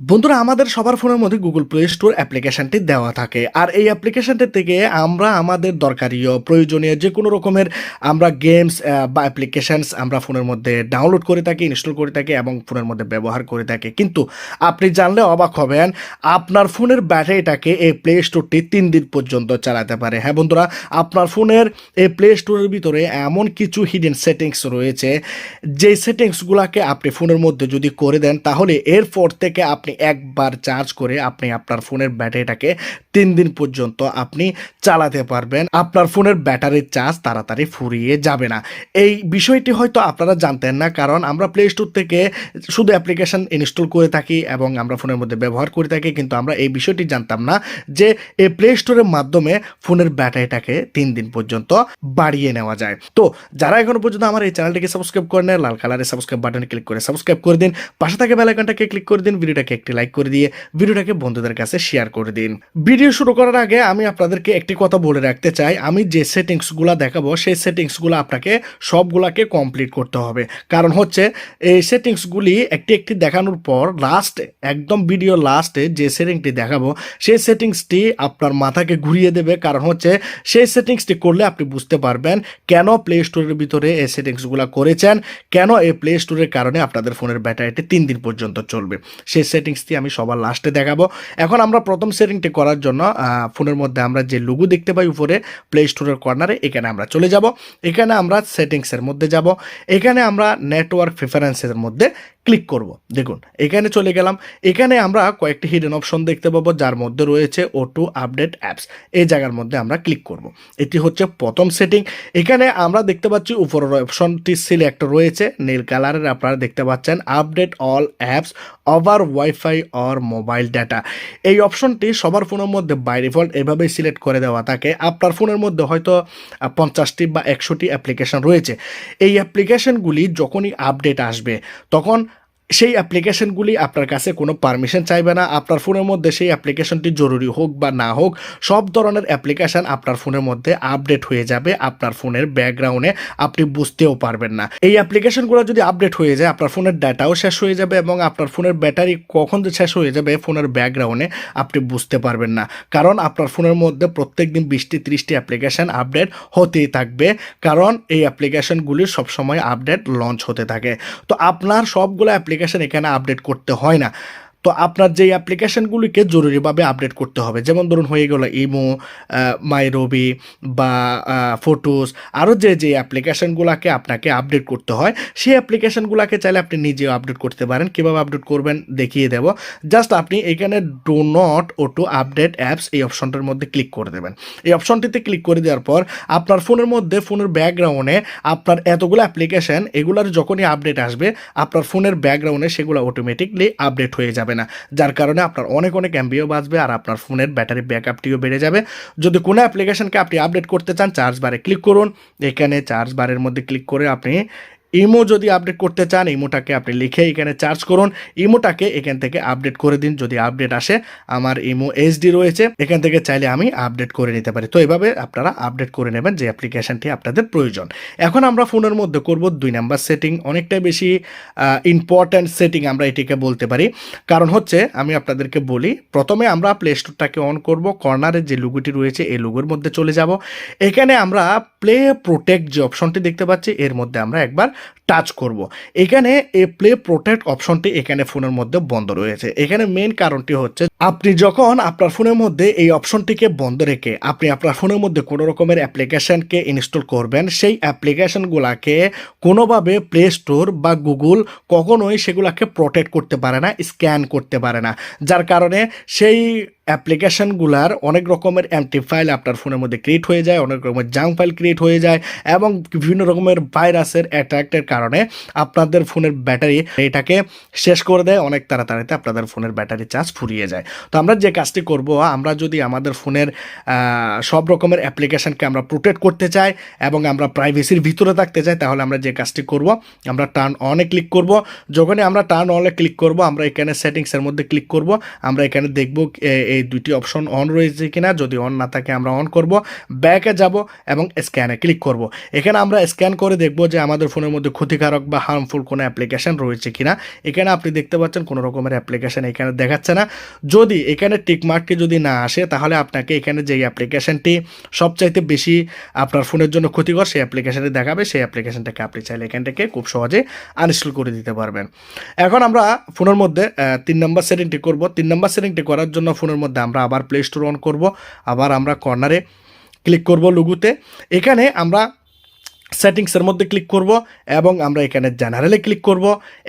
বন্ধুরা, আমাদের সবার ফোনের মধ্যে গুগল প্লে স্টোর অ্যাপ্লিকেশনটি দেওয়া থাকে। আর এই অ্যাপ্লিকেশনটি থেকে আমরা আমাদের দরকারিও প্রয়োজনীয় যে কোনো রকমের আমরা গেমস বা অ্যাপ্লিকেশানস আমরা ফোনের মধ্যে ডাউনলোড করে থাকি ইনস্টল করে থাকি এবং ফোনের মধ্যে ব্যবহার করে থাকি। কিন্তু আপনি জানলে অবাক হবেন, আপনার ফোনের ব্যাটারিটাকে এই প্লে স্টোরটি তিন দিন পর্যন্ত চালাতে পারে। হ্যাঁ বন্ধুরা, আপনার ফোনের এই প্লে স্টোরের ভিতরে এমন কিছু হিডেন সেটিংস রয়েছে যে সেটিংসগুলোকে আপনি ফোনের মধ্যে যদি করে দেন, তাহলে এরপর থেকে আপনি একবার চার্জ করে আপনি আপনার ফোনের ব্যাটারিটাকে তিন দিন পর্যন্ত আপনি চালাতে পারবেন। আপনার ফোনের ব্যাটারির চার্জ তাড়াতাড়ি ফুরিয়ে যাবে না। এই বিষয়টি হয়তো আপনারা জানতেন না, কারণ আমরা প্লে স্টোর থেকে শুধু অ্যাপ্লিকেশন ইনস্টল করে থাকি এবং আমরা ফোনের মধ্যে ব্যবহার করে থাকি, কিন্তু আমরা এই বিষয়টি জানতাম না যে এই প্লে স্টোরের মাধ্যমে ফোনের ব্যাটারিটাকে তিন দিন পর্যন্ত বাড়িয়ে নেওয়া যায়। তো যারা এখনও পর্যন্ত আমার এই চ্যানেলটিকে সাবস্ক্রাইব করে নেয় লাল কালারের সাবস্ক্রাইব বাটনে ক্লিক করে সাবস্ক্রাইব করে দিন। পাশে থাকা বেল আইকনটাকে ক্লিক করে দিন ভিডিওটাকে একটি লাইক করে দিয়ে ভিডিওটাকে বন্ধুদের কাছে শেয়ার করে দিন। ভিডিও শুরু করার আগে আমি আপনাদেরকে একটি কথা বলে রাখতে চাই। আমি যে সেটিংসগুলো দেখাবো, সেই সেটিংসগুলো আপনাকে সবগুলাকে কমপ্লিট করতে হবে। কারণ হচ্ছে, এই সেটিংসগুলি একটি একটি দেখানোর পর লাস্ট একদম ভিডিও লাস্টে যে সেটিংটি দেখাবো, সেই সেটিংসটি আপনার মাথাকে ঘুরিয়ে দেবে। কারণ হচ্ছে, সেই সেটিংসটি করলে আপনি বুঝতে পারবেন কেন প্লে স্টোরের ভিতরে এই সেটিংসগুলো করেছেন, কেন এই প্লে স্টোরের কারণে আপনাদের ফোনের ব্যাটারিটি তিন দিন পর্যন্ত চলবে। সেই সেটিংসটি আমি সবার লাস্টে দেখাবো। এখন আমরা প্রথম সেটিংটি করার জন্য ফোনের মধ্যে আমরা যে লুগু দেখতে পাই উপরে প্লে স্টোরের কর্নারে এখানে আমরা চলে যাব। এখানে আমরা সেটিংসের মধ্যে যাব। এখানে আমরা নেটওয়ার্ক প্রেফারেন্সের মধ্যে ক্লিক করব। দেখুন, এখানে চলে গেলাম। এখানে আমরা কয়েকটি হিডেন অপশন দেখতে পাবো, যার মধ্যে রয়েছে ও টু আপডেট অ্যাপস এই জায়গার মধ্যে আমরা ক্লিক করব। এটি হচ্ছে প্রথম সেটিং এখানে আমরা দেখতে পাচ্ছি উপরের অপশনটি সিলেক্ট রয়েছে। নীল কালারের আপনারা দেখতে পাচ্ছেন। Update all apps over wifi or mobile data এই অপশনটি সবার ফোনের মধ্যে বাই ডিফল্ট এভাবে সিলেক্ট করে দেওয়া থাকে। আপনার ফোনের মধ্যে হয়তো পঞ্চাশটি বা একশোটি অ্যাপ্লিকেশন রয়েছে। এই অ্যাপ্লিকেশনগুলি যখনই আপডেট আসবে, তখন সেই অ্যাপ্লিকেশনগুলি আপনার কাছে কোনো পারমিশন চাইবে না। আপনার ফোনের মধ্যে সেই অ্যাপ্লিকেশনটি জরুরি হোক বা না হোক, সব ধরনের অ্যাপ্লিকেশন আপনার ফোনের মধ্যে আপডেট হয়ে যাবে আপনার ফোনের ব্যাকগ্রাউন্ডে আপনি বুঝতেও পারবেন না। এই অ্যাপ্লিকেশনগুলো যদি আপডেট হয়ে যায়, আপনার ফোনের ডাটাও শেষ হয়ে যাবে এবং আপনার ফোনের ব্যাটারি কখন যে শেষ হয়ে যাবে ফোনের ব্যাকগ্রাউন্ডে আপনি বুঝতে পারবেন না। কারণ আপনার ফোনের মধ্যে প্রত্যেক দিন বিশটি, ত্রিশটি অ্যাপ্লিকেশন আপডেট হতেই থাকবে। কারণ এই অ্যাপ্লিকেশনগুলি সবসময় আপডেট লঞ্চ হতে থাকে। তো আপনার সবগুলো অ্যাপ্লিকেশন এখানে আপডেট করতে হয় না। তো আপনার যেই অ্যাপ্লিকেশনগুলিকে জরুরিভাবে আপডেট করতে হবে, যেমন ধরুন হয়ে গেল ইমো মাই রবি বা ফটোস আরও যে যে অ্যাপ্লিকেশনগুলোকে আপনাকে আপডেট করতে হয়, সেই অ্যাপ্লিকেশনগুলোকে চাইলে আপনি নিজেও আপডেট করতে পারেন। কীভাবে আপডেট করবেন দেখিয়ে দেব। জাস্ট আপনি এখানে do not auto update apps এই অপশনটার মধ্যে ক্লিক করে দেবেন। এই অপশনটিতে ক্লিক করে দেওয়ার পর আপনার ফোনের মধ্যে, ফোনের ব্যাকগ্রাউন্ডে আপনার এতগুলো অ্যাপ্লিকেশন এগুলার যখনই আপডেট আসবে, আপনার ফোনের ব্যাকগ্রাউন্ডে সেগুলো অটোমেটিকলি আপডেট হয়ে যাবে। না। যার কারণে আপনার অনেক অনেক এমবিও বাঁচবে আর আপনার ফোনের ব্যাটারি ব্যাকআপটিও বেড়ে যাবে। যদি কোনো অ্যাপ্লিকেশনকে আপনি আপডেট করতে চান, চার্জ বারে ক্লিক করুন। এখানে চার্জ বারের মধ্যে ক্লিক করে আপনি ইমো যদি আপডেট করতে চান, ইমোটাকে আপনি লিখে এখানে চার্জ করুন। ইমোটাকে এখান থেকে আপডেট করে দিন, যদি আপডেট আসে। আমার ইমো এইচডি রয়েছে, এখান থেকে চাইলে আমি আপডেট করে নিতে পারি। তো এভাবে আপনারা আপডেট করে নেবেন যে অ্যাপ্লিকেশনটি আপনাদের প্রয়োজন। এখন আমরা ফোনের মধ্যে করব দুই নাম্বার সেটিং। অনেকটাই বেশি ইম্পর্ট্যান্ট সেটিং আমরা এটিকে বলতে পারি। কারণ হচ্ছে, আমি আপনাদেরকে বলি, প্রথমে আমরা প্লে স্টোরটাকে অন করব কর্নারের যে লুগোটি রয়েছে, এই লুগোর মধ্যে চলে যাব। এখানে আমরা প্লে প্রোটেক্ট যে অপশনটি দেখতে পাচ্ছি, এর মধ্যে আমরা একবার টাচ করব। এখানে এ প্লে প্রোটেক্ট অপশনটি এখানে ফোনের মধ্যে বন্ধ রয়েছে। এখানে মেন কারণটি হচ্ছে আপনি যখন আপনার ফোনের মধ্যে এই অপশনটিকে বন্ধ রেখে আপনি আপনার ফোনের মধ্যে কোনো রকমের অ্যাপ্লিকেশনকে ইনস্টল করবেন, সেই অ্যাপ্লিকেশনগুলোকে কোনোভাবে প্লে স্টোর বা গুগল কখনোই সেগুলোকে প্রোটেক্ট করতে পারে না স্ক্যান করতে পারে না। যার কারণে সেই অ্যাপ্লিকেশনগুলার অনেক রকমের অ্যান্টি ফাইল আপনার ফোনের মধ্যে ক্রিয়েট হয়ে যায়, অনেক রকমের জাং ফাইল ক্রিয়েট হয়ে যায় এবং বিভিন্ন রকমের ভাইরাসের অ্যাট্রাক্টের কারণে আপনাদের ফোনের ব্যাটারি এটাকে শেষ করে দেয়, অনেক তাড়াতাড়িতে আপনাদের ফোনের ব্যাটারি চার্জ ফুরিয়ে যায়। তো আমরা যে কাজটি করব, আমরা যদি আমাদের ফোনের সব রকমের অ্যাপ্লিকেশানকে আমরা প্রোটেক্ট করতে চাই এবং আমরা প্রাইভেসির ভিতরে থাকতে চাই, তাহলে আমরা যে কাজটি করব, আমরা টার্ন অনে ক্লিক করব। যখনই আমরা টার্ন অনে ক্লিক করব, আমরা এখানে সেটিংসের মধ্যে ক্লিক করব, আমরা এখানে দেখব, এ- এই দুইটি অপশন অন রয়েছে কিনা, যদি অন না থাকে আমরা অন করব ব্যাকে যাব এবং স্ক্যানে ক্লিক করব। এখানে আমরা স্ক্যান করে দেখব যে আমাদের ফোনের মধ্যে ক্ষতিকারক বা হার্মফুল কোনো অ্যাপ্লিকেশন রয়েছে কিনা। এখানে আপনি দেখতে পাচ্ছেন কোনো রকমের অ্যাপ্লিকেশন এখানে দেখাচ্ছে না। যদি এখানে টিকমার্কটি যদি না আসে, তাহলে আপনাকে এখানে যে অ্যাপ্লিকেশনটি সবচাইতে বেশি আপনার ফোনের জন্য ক্ষতিকর, সেই অ্যাপ্লিকেশনটি দেখাবে। সেই অ্যাপ্লিকেশানটাকে আপনি চাইলে এখান থেকে খুব সহজে আনইনস্টল করে দিতে পারবেন। এখন আমরা ফোনের মধ্যে তিন নম্বর সেটিংটি করব। তিন নম্বর সেটিংটি করার জন্য ফোনের মধ্যে আমরা আবার প্লে স্টোর অন করব আবার আমরা কর্নারে ক্লিক করব লুগুতে এখানে আমরা সেটিংসের মধ্যে ক্লিক করব এবং আমরা এখানে জেনারেলে ক্লিক করব।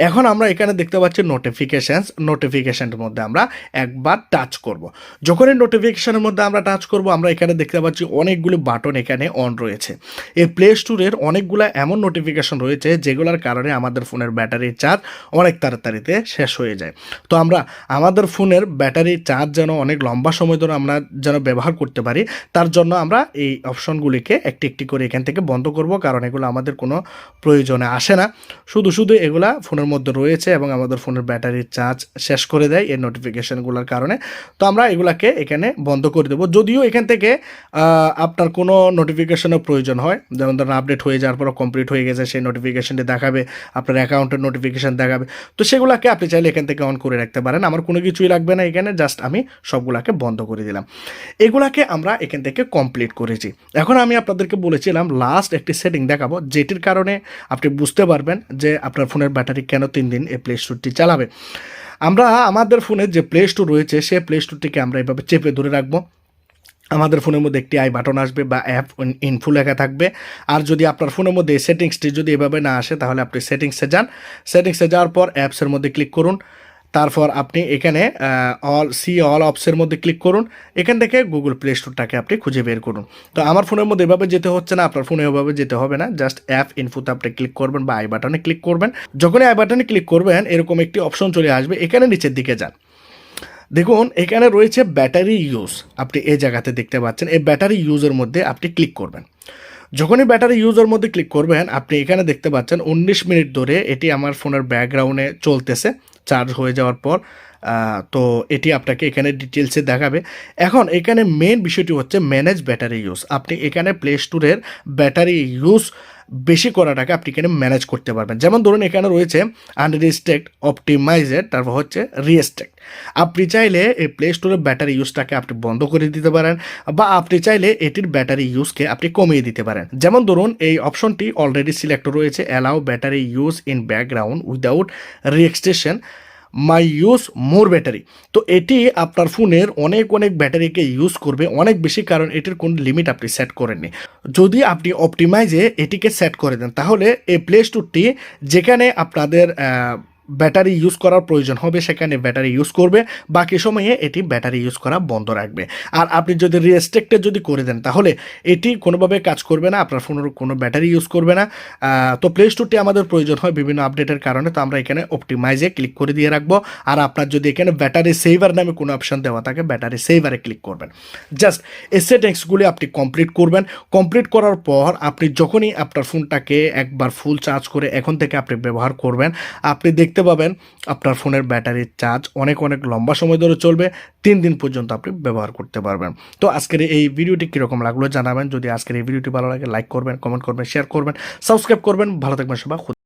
এখন আমরা এখানে দেখতে পাচ্ছি নোটিফিকেশানস নোটিফিকেশানের মধ্যে আমরা একবার টাচ করব। যখনই নোটিফিকেশানের মধ্যে আমরা টাচ করব, আমরা এখানে দেখতে পাচ্ছি অনেকগুলো বাটন এখানে অন রয়েছে। এই প্লে স্টোরের অনেকগুলো এমন নোটিফিকেশন রয়েছে যেগুলোর কারণে আমাদের ফোনের ব্যাটারির চার্জ অনেক তাড়াতাড়িতে শেষ হয়ে যায়। তো আমরা আমাদের ফোনের ব্যাটারি চার্জ যেন অনেক লম্বা সময় ধরে আমরা যেন ব্যবহার করতে পারি, তার জন্য আমরা এই অপশনগুলিকে একটি একটি করে এখান থেকে বন্ধ করব। কারণ এগুলো আমাদের কোনো প্রয়োজনে আসে না। শুধু শুধু এগুলা ফোনের মধ্যে রয়েছে এবং আমাদের ফোনের ব্যাটারির চার্জ শেষ করে দেয় এই নোটিফিকেশনগুলোর কারণে। তো আমরা এগুলাকে এখানে বন্ধ করে দেবো। যদিও এখান থেকে আপনার কোনো নোটিফিকেশনের প্রয়োজন হয়। যেমন ধরুন আপডেট হয়ে যাওয়ার পর কমপ্লিট হয়ে গেছে, সেই নোটিফিকেশনটি দেখাবে, আপনার অ্যাকাউন্টের নোটিফিকেশন দেখাবে। তো সেগুলোকে আপনি চাইলে এখান থেকে অন করে রাখতে পারেন। আমার কোনো কিছুই লাগবে না এখানে জাস্ট আমি সবগুলাকে বন্ধ করে দিলাম। এগুলাকে আমরা এখান থেকে কমপ্লিট করেছি। এখন আমি আপনাদেরকে বলেছিলাম লাস্ট একটি সেটিং দেখাবো, যেটির কারণে আপনি বুঝতে পারবেন যে আপনার ফোনের ব্যাটারি কেন তিন দিন এই প্লে স্টোরটি চালাবে। আমরা আমাদের ফোনে যে প্লে স্টোর রয়েছে সেই প্লে স্টোরটিকে আমরা এভাবে চেপে ধরে রাখব। আমাদের ফোনের মধ্যে একটি আই বাটন আসবে বা অ্যাপ ইনফু লেখা থাকবে। আর যদি আপনার ফোনের মধ্যে সেটিংসটি যদি এভাবে না আসে, তাহলে আপনি সেটিংসে যান। সেটিংসে যাওয়ার পর অ্যাপসের মধ্যে ক্লিক করুন। তারপর আপনি এখানে অল সি অল অপসের মধ্যে ক্লিক করুন। এখান থেকে গুগল প্লে স্টোরটাকে আপনি খুঁজে বের করুন। তো আমার ফোনের মধ্যে এভাবে যেতে হচ্ছে না, আপনার ফোনে এভাবে যেতে হবে না। জাস্ট অ্যাপ ইনফুতে আপনি ক্লিক করবেন বা আই বাটনে ক্লিক করবেন। যখনই আই বাটনে ক্লিক করবেন, এরকম একটি অপশন চলে আসবে এখানে নিচের দিকে যান। দেখুন, এখানে রয়েছে ব্যাটারি ইউজ আপনি এই জায়গাতে দেখতে পাচ্ছেন, এই ব্যাটারি ইউজের মধ্যে আপনি ক্লিক করবেন। যখনই ব্যাটারি ইউজের মধ্যে ক্লিক করবেন, আপনি এখানে দেখতে পাচ্ছেন উনিশ মিনিট ধরে এটি আমার ফোনের ব্যাকগ্রাউন্ডে চলতেছে চার্জ হয়ে যাওয়ার পর তো এটি আপনাকে এখানে ডিটেলসে দেখাবে। এখন এখানে মেন বিষয়টি হচ্ছে ম্যানেজ ব্যাটারি ইউজ আপনি এখানে প্লে স্টোরের ব্যাটারি ইউজ বেশি করাটাকে আপনি এখানে ম্যানেজ করতে পারবেন। যেমন ধরুন, এখানে রয়েছে আনরিস্ট্রেক্ট অপটিমাইজেড তারপর হচ্ছে রিস্ট্রেক্ট আপনি চাইলে এই প্লে স্টোরের ব্যাটারি ইউজটাকে আপনি বন্ধ করে দিতে পারেন বা আপনি চাইলে এটির ব্যাটারি ইউজকে আপনি কমিয়ে দিতে পারেন। যেমন ধরুন, এই অপশনটি অলরেডি সিলেক্ট রয়েছে allow battery use in background without restriction may use more battery. তো এটি আপনার ফোনের অনেক অনেক ব্যাটারিকে ইউজ করবে অনেক বেশি, কারণ এটির কোনো লিমিট আপনি সেট করেননি। যদি আপনি অপটিমাইজে এটিকে সেট করে দেন, তাহলে এই প্লে স্টোরটি যেখানে আপনাদের ব্যাটারি ইউজ করার প্রয়োজন হবে, সেখানে ব্যাটারি ইউজ করবে। বাকি সময়ে এটি ব্যাটারি ইউজ করা বন্ধ রাখবে। আর আপনি যদি রেস্ট্রিক্টেড যদি করে দেন, তাহলে এটি কোনোভাবে কাজ করবে না, আপনার ফোনের কোনো ব্যাটারি ইউজ করবে না। তো প্লে স্টোরটি আমাদের প্রয়োজন হয় বিভিন্ন আপডেটের কারণে, তো আমরা এখানে অপটিমাইজে ক্লিক করে দিয়ে রাখব। আর আপনার যদি এখানে ব্যাটারি সেভার নামে কোনো অপশন দেওয়া থাকে, ব্যাটারি সেভারে ক্লিক করবেন। জাস্ট এই সেটিংসগুলি আপনি কমপ্লিট করবেন। কমপ্লিট করার পর আপনি যখনই আপনার ফোনটাকে একবার ফুল চার্জ করে এখন থেকে আপনি ব্যবহার করবেন, আপনি দেখতে পাবেন আপনার ফোনের ব্যাটারির চার্জ অনেক অনেক লম্বা সময় ধরে চলবে, তিন দিন পর্যন্ত আপনি ব্যবহার করতে পারবেন। তো আজকের এই ভিডিওটি কীরকম লাগল জানাবেন। যদি আজকের এই ভিডিওটি ভালো লাগে লাইক করবেন কমেন্ট করবেন শেয়ার করবেন সাবস্ক্রাইব করবেন। ভালো থাকবেন সবাই